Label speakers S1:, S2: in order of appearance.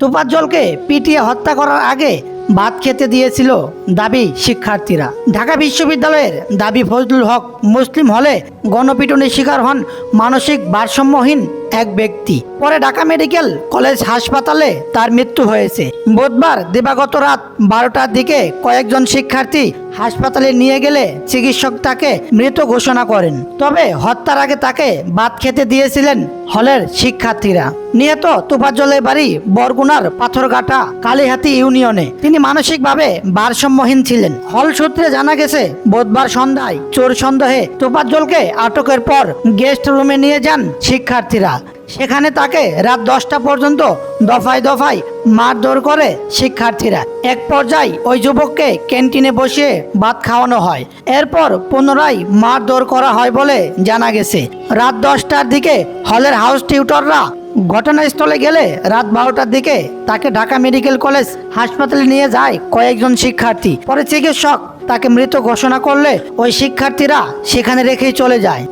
S1: তোপাজ্জলকে পিটিয়ে হত্যা করার আগে ভাত খেতে দিয়েছিল দাবি শিক্ষার্থীরা। ঢাকা বিশ্ববিদ্যালয়ের দাবি ফজলুল হক মুসলিম হলে গণপিটনের শিকার হন মানসিক ভারসাম্যহীন এক ব্যক্তি। পরে ঢাকা মেডিকেল কলেজ হাসপাতালে তার মৃত্যু হয়েছে। বুধবার দিবাগত রাত বারোটার দিকে কয়েকজন শিক্ষার্থী হাসপাতালে নিয়ে গেলে চিকিৎসক তাকে মৃত ঘোষণা করেন। তবে হত্যার আগে তাকে ভাত খেতে দিয়েছিলেন হলের শিক্ষার্থীরা। নিহত তুফাজ্জলের বাড়ি বরগুনার পাথরঘাটা কালীহাতি ইউনিয়নে। তিনি মানসিকভাবে ভারসাম্যহীন ছিলেন। হল সূত্রে জানা গেছে, বুধবার সন্ধ্যায় চোর সন্দেহে তোপাজ্জলকে আটকের পর গেস্ট রুমে নিয়ে যান শিক্ষার্থীরা। সেখানে তাকে রাত দশটা পর্যন্ত দফায় দফায় মারধর করে শিক্ষার্থীরা। এক পর্যায়ে ওই যুবককে ক্যান্টিনে বসিয়ে ভাত খাওয়ানো হয়। এরপর পুনরায় মারধর করা হয় বলে জানা গেছে। রাত দশটার দিকে হলের হাউস টিউটররা ঘটনাস্থলে গেলে রাত বারোটার দিকে তাকে ঢাকা মেডিকেল কলেজ হাসপাতালে নিয়ে যায় কয়েকজন শিক্ষার্থী। পরে চিকিৎসক তাকে মৃত ঘোষণা করলে ওই শিক্ষার্থীরা সেখানে রেখেই চলে যায়।